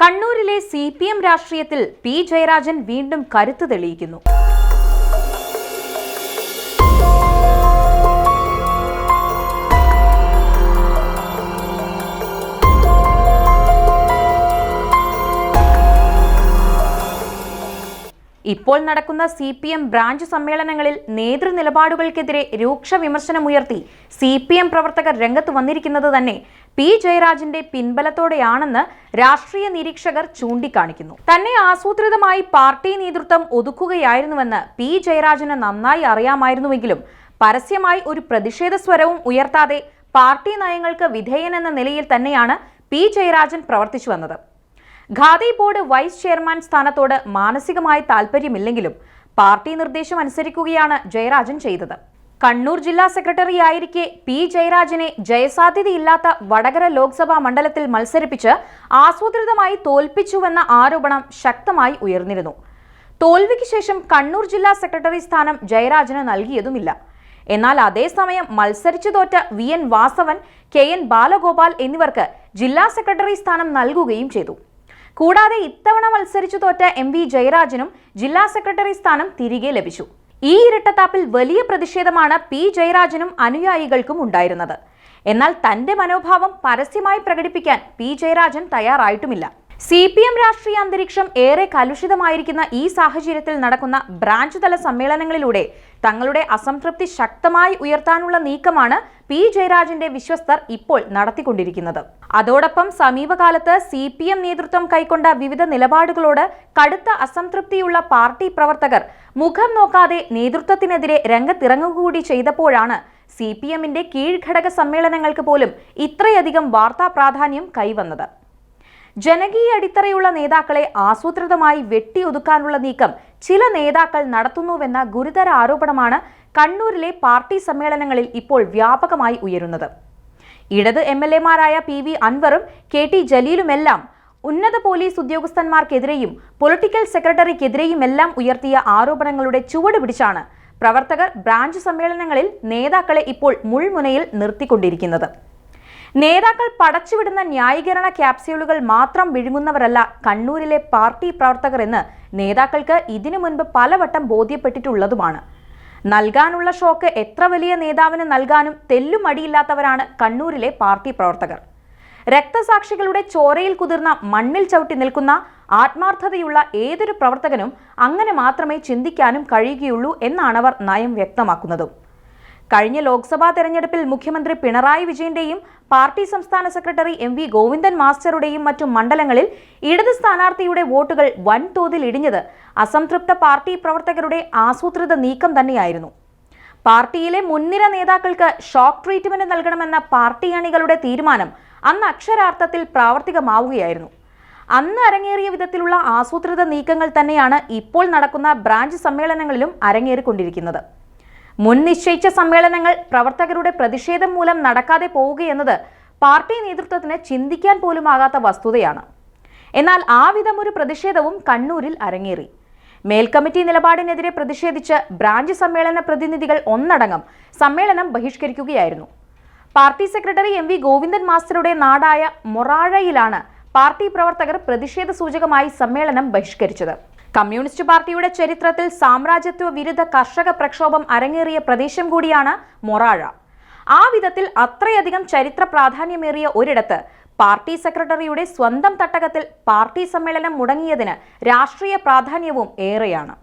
കണ്ണൂരിലെ C P M രാഷ്ട്രീയത്തിൽ P Jayarajan വീണ്ടും കരുത്ത് തെളിയിക്കുന്നു. ഇപ്പോൾ നടക്കുന്ന സി പി എം ബ്രാഞ്ച് സമ്മേളനങ്ങളിൽ നേതൃനിലപാടുകൾക്കെതിരെ രൂക്ഷ വിമർശനമുയർത്തി സി പി എം പ്രവർത്തകർ രംഗത്ത് വന്നിരിക്കുന്നത് തന്നെ പി ജയരാജന്റെ പിൻബലത്തോടെയാണെന്ന് രാഷ്ട്രീയ നിരീക്ഷകർ ചൂണ്ടിക്കാണിക്കുന്നു. തന്നെ ആസൂത്രിതമായി പാർട്ടി നേതൃത്വം ഒതുക്കുകയായിരുന്നുവെന്ന് പി ജയരാജന് നന്നായി അറിയാമായിരുന്നുവെങ്കിലും പരസ്യമായി ഒരു പ്രതിഷേധ സ്വരവും ഉയർത്താതെ പാർട്ടി നയങ്ങൾക്ക് വിധേയനെന്ന നിലയിൽ തന്നെയാണ് പി ജയരാജൻ പ്രവർത്തിച്ചു വന്നത് ഖാദി ബോർഡ് വൈസ് ചെയർമാൻ സ്ഥാനത്തോട് മാനസികമായി താൽപ്പര്യമില്ലെങ്കിലും പാർട്ടി നിർദ്ദേശം അനുസരിക്കുകയാണ് ജയരാജൻ ചെയ്തത്. കണ്ണൂർ ജില്ലാ സെക്രട്ടറി ആയിരിക്കെ പി ജയരാജനെ ജയസാധ്യതയില്ലാത്ത വടകര ലോക്സഭാ മണ്ഡലത്തിൽ മത്സരിപ്പിച്ച് ആസൂത്രിതമായി തോൽപ്പിച്ചുവെന്ന ആരോപണം ശക്തമായി ഉയർന്നിരുന്നു. തോൽവിക്ക് ശേഷം കണ്ണൂർ ജില്ലാ സെക്രട്ടറി സ്ഥാനം ജയരാജന് നൽകിയതുമില്ല. എന്നാൽ അതേസമയം മത്സരിച്ചു തോറ്റ V N Vasavan K N Balagopal എന്നിവർക്ക് ജില്ലാ സെക്രട്ടറി സ്ഥാനം നൽകുകയും ചെയ്തു. കൂടാതെ ഇത്തവണ മത്സരിച്ചു തോറ്റ എം വി ജയരാജനും ജില്ലാ സെക്രട്ടറി സ്ഥാനം തിരികെ ലഭിച്ചു. ഈ ഇരട്ടത്താപ്പിൽ വലിയ പ്രതിഷേധമാണ് പി ജയരാജനും അനുയായികൾക്കും ഉണ്ടായിരുന്നത്. എന്നാൽ തന്റെ മനോഭാവം പരസ്യമായി പ്രകടിപ്പിക്കാൻ പി ജയരാജൻ തയ്യാറായിട്ടുമില്ല. സി പി എം രാഷ്ട്രീയ അന്തരീക്ഷം ഏറെ കലുഷിതമായിരിക്കുന്ന ഈ സാഹചര്യത്തിൽ നടക്കുന്ന ബ്രാഞ്ച് തല സമ്മേളനങ്ങളിലൂടെ തങ്ങളുടെ അസംതൃപ്തി ശക്തമായി ഉയർത്താനുള്ള നീക്കമാണ് പി ജയരാജന്റെ വിശ്വസ്തർ ഇപ്പോൾ നടത്തിക്കൊണ്ടിരിക്കുന്നത്. അതോടൊപ്പം സമീപകാലത്ത് സി പി എം നേതൃത്വം കൈക്കൊണ്ട വിവിധ നിലപാടുകളോട് കടുത്ത അസംതൃപ്തിയുള്ള പാർട്ടി പ്രവർത്തകർ മുഖം നോക്കാതെ നേതൃത്വത്തിനെതിരെ രംഗത്തിറങ്ങുകൂടി ചെയ്തപ്പോഴാണ് സി പി എമ്മിന്റെ കീഴ്ഘടക സമ്മേളനങ്ങൾക്ക് പോലും ഇത്രയധികം വാർത്താ പ്രാധാന്യം കൈവന്നത്. ജനകീയ അടിത്തറയുള്ള നേതാക്കളെ ആസൂത്രിതമായി വെട്ടിയൊതുക്കാനുള്ള നീക്കം ചില നേതാക്കൾ നടത്തുന്നുവെന്ന ഗുരുതര ആരോപണമാണ് കണ്ണൂരിലെ പാർട്ടി സമ്മേളനങ്ങളിൽ ഇപ്പോൾ വ്യാപകമായി ഉയരുന്നത്. ഇടത് എം എൽ എമാരായ പി വി അൻവറും കെ ടി ജലീലുമെല്ലാം ഉന്നത പോലീസ് ഉദ്യോഗസ്ഥന്മാർക്കെതിരെയും പൊളിറ്റിക്കൽ സെക്രട്ടറിക്കെതിരെയുമെല്ലാം ഉയർത്തിയ ആരോപണങ്ങളുടെ ചുവട് പിടിച്ചാണ് പ്രവർത്തകർ ബ്രാഞ്ച് സമ്മേളനങ്ങളിൽ നേതാക്കളെ ഇപ്പോൾ മുൾമുനയിൽ നിർത്തിക്കൊണ്ടിരിക്കുന്നത്. നേതാക്കൾ പടച്ചുവിടുന്ന ന്യായീകരണ ക്യാപ്സ്യൂളുകൾ മാത്രം വിഴുങ്ങുന്നവരല്ല കണ്ണൂരിലെ പാർട്ടി പ്രവർത്തകർ എന്ന് നേതാക്കൾക്ക് ഇതിനു മുൻപ് പലവട്ടം ബോധ്യപ്പെട്ടിട്ടുള്ളതുമാണ്. നൽകാനുള്ള ഷോക്ക് എത്ര വലിയ നേതാവിന് നൽകാനും തെല്ലുമടിയില്ലാത്തവരാണ് കണ്ണൂരിലെ പാർട്ടി പ്രവർത്തകർ. രക്തസാക്ഷികളുടെ ചോരയിൽ കുതിർന്ന മണ്ണിൽ ചവിട്ടി നിൽക്കുന്ന ആത്മാർത്ഥതയുള്ള ഏതൊരു പ്രവർത്തകനും അങ്ങനെ മാത്രമേ ചിന്തിക്കാനും കഴിയുകയുള്ളൂ എന്നാണവർ നയം വ്യക്തമാക്കുന്നതും. കഴിഞ്ഞ ലോക്സഭാ തെരഞ്ഞെടുപ്പിൽ മുഖ്യമന്ത്രി പിണറായി വിജയന്റെയും പാർട്ടി സംസ്ഥാന സെക്രട്ടറി എം വി ഗോവിന്ദൻ മാസ്റ്ററുടെയും മറ്റു മണ്ഡലങ്ങളിൽ ഇടത് സ്ഥാനാർത്ഥിയുടെ വോട്ടുകൾ വൻതോതിൽ ഇടിഞ്ഞത് അസംതൃപ്ത പാർട്ടി പ്രവർത്തകരുടെ ആസൂത്രിത നീക്കം തന്നെയായിരുന്നു. പാർട്ടിയിലെ മുൻനിര നേതാക്കൾക്ക് ഷോക്ക് ട്രീറ്റ്മെന്റ് നൽകണമെന്ന പാർട്ടി അണികളുടെ തീരുമാനം അന്ന് അക്ഷരാർത്ഥത്തിൽ പ്രാവർത്തികമാവുകയായിരുന്നു. അന്ന് അരങ്ങേറിയ വിധത്തിലുള്ള ആസൂത്രിത നീക്കങ്ങൾ തന്നെയാണ് ഇപ്പോൾ നടക്കുന്ന ബ്രാഞ്ച് സമ്മേളനങ്ങളിലും അരങ്ങേറിക്കൊണ്ടിരിക്കുന്നത്. മുൻ നിശ്ചയിച്ച സമ്മേളനങ്ങൾ പ്രവർത്തകരുടെ പ്രതിഷേധം മൂലം നടക്കാതെ പോവുകയെന്നത് പാർട്ടി നേതൃത്വത്തിന് ചിന്തിക്കാൻ പോലും ആകാത്ത വസ്തുതയാണ്. എന്നാൽ ആ വിധം ഒരു പ്രതിഷേധവും കണ്ണൂരിൽ അരങ്ങേറി. മേൽക്കമ്മിറ്റി നിലപാടിനെതിരെ പ്രതിഷേധിച്ച് ബ്രാഞ്ച് സമ്മേളന പ്രതിനിധികൾ ഒന്നടങ്കം സമ്മേളനം ബഹിഷ്കരിക്കുകയായിരുന്നു. Party secretary M V Govindan മാസ്റ്ററുടെ നാടായ മൊറാഴയിലാണ് പാർട്ടി പ്രവർത്തകർ പ്രതിഷേധ സൂചകമായി സമ്മേളനം ബഹിഷ്കരിച്ചത്. കമ്മ്യൂണിസ്റ്റ് പാർട്ടിയുടെ ചരിത്രത്തിൽ സാമ്രാജ്യത്വ വിരുദ്ധ കർഷക പ്രക്ഷോഭം അരങ്ങേറിയ പ്രദേശം കൂടിയാണ് മൊറാഴ. ആ വിധത്തിൽ അത്രയധികം ചരിത്ര പ്രാധാന്യമേറിയ ഒരിടത്ത് പാർട്ടി സെക്രട്ടറിയുടെ സ്വന്തം തട്ടകത്തിൽ പാർട്ടി സമ്മേളനം മുടങ്ങിയതിന് രാഷ്ട്രീയ പ്രാധാന്യവും ഏറെയാണ്.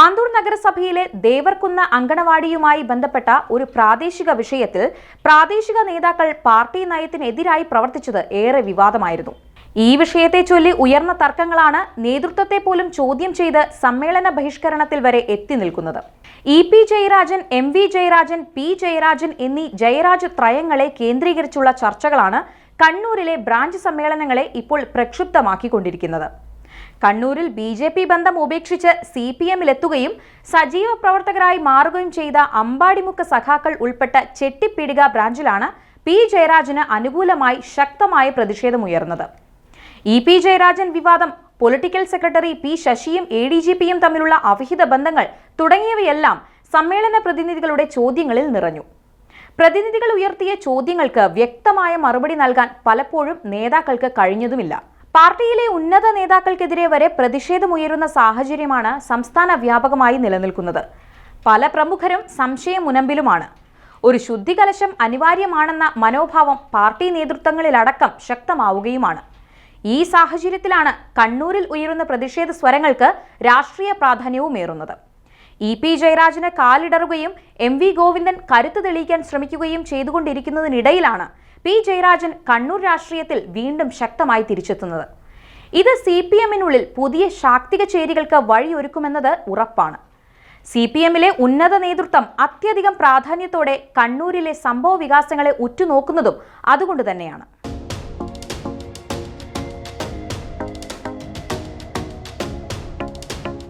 ആന്തൂർ നഗരസഭയിലെ ദേവർകുന്ന അങ്കണവാടിയുമായി ബന്ധപ്പെട്ട ഒരു പ്രാദേശിക വിഷയത്തിൽ പ്രാദേശിക നേതാക്കൾ പാർട്ടി നയത്തിനെതിരായി പ്രവർത്തിച്ചത് ഏറെ വിവാദമായിരുന്നു. ഈ വിഷയത്തെ ചൊല്ലി ഉയർന്ന തർക്കങ്ങളാണ് നേതൃത്വത്തെ പോലും ചോദ്യം ചെയ്ത് സമ്മേളന ബഹിഷ്കരണത്തിൽ വരെ എത്തി നിൽക്കുന്നത്. E P Jayarajan M V Jayarajan P Jayarajan എന്നീ ജയരാജ് ത്രയങ്ങളെ കേന്ദ്രീകരിച്ചുള്ള ചർച്ചകളാണ് കണ്ണൂരിലെ ബ്രാഞ്ച് സമ്മേളനങ്ങളെ ഇപ്പോൾ പ്രക്ഷുബ്ധമാക്കിക്കൊണ്ടിരിക്കുന്നത്. കണ്ണൂരിൽ ബി ജെ പി ബന്ധം ഉപേക്ഷിച്ച് സി പി എമ്മിലെത്തുകയും സജീവ പ്രവർത്തകരായി മാറുകയും ചെയ്ത അമ്പാടിമുക്ക് സഖാക്കൾ ഉൾപ്പെട്ട ചെട്ടിപ്പീടിക ബ്രാഞ്ചിലാണ് പി ജയരാജന് അനുകൂലമായി ശക്തമായ പ്രതിഷേധമുയർന്നത്. ഇ പി ജയരാജൻ വിവാദം പൊളിറ്റിക്കൽ സെക്രട്ടറി പി ശശിയും എ ഡി ജി പിയും തമ്മിലുള്ള അവിഹിത ബന്ധങ്ങൾ തുടങ്ങിയവയെല്ലാം സമ്മേളന പ്രതിനിധികളുടെ ചോദ്യങ്ങളിൽ നിറഞ്ഞു. പ്രതിനിധികൾ ഉയർത്തിയ ചോദ്യങ്ങൾക്ക് വ്യക്തമായ മറുപടി നൽകാൻ പലപ്പോഴും നേതാക്കൾക്ക് കഴിഞ്ഞതുമില്ല. പാർട്ടിയിലെ ഉന്നത നേതാക്കൾക്കെതിരെ വരെ പ്രതിഷേധമുയരുന്ന സാഹചര്യമാണ് സംസ്ഥാന വ്യാപകമായി നിലനിൽക്കുന്നത്. പല പ്രമുഖരും സംശയമുനമ്പിലുമാണ് ഒരു ശുദ്ധികലശം അനിവാര്യമാണെന്ന മനോഭാവം പാർട്ടി നേതൃത്വങ്ങളിലടക്കം ശക്തമാവുകയുമാണ്. ഈ സാഹചര്യത്തിലാണ് കണ്ണൂരിൽ ഉയരുന്ന പ്രതിഷേധ സ്വരങ്ങൾക്ക് രാഷ്ട്രീയ പ്രാധാന്യവുമേറുന്നത് ഇ പി ജയരാജന് കാലിടറുകയും എം വി ഗോവിന്ദൻ കരുത്ത് തെളിയിക്കാൻ ശ്രമിക്കുകയും ചെയ്തുകൊണ്ടിരിക്കുന്നതിനിടയിലാണ് പി ജയരാജൻ കണ്ണൂർ രാഷ്ട്രീയത്തിൽ വീണ്ടും ശക്തമായി തിരിച്ചെത്തുന്നത്. ഇത് സി പി എമ്മിനുള്ളിൽ പുതിയ ശാക്തിക ചേരികൾക്ക് വഴിയൊരുക്കുമെന്നത് ഉറപ്പാണ്. സി പി എമ്മിലെ ഉന്നത നേതൃത്വം അത്യധികം പ്രാധാന്യത്തോടെ കണ്ണൂരിലെ സംഭവ വികാസങ്ങളെ ഉറ്റുനോക്കുന്നതും അതുകൊണ്ട് തന്നെയാണ്.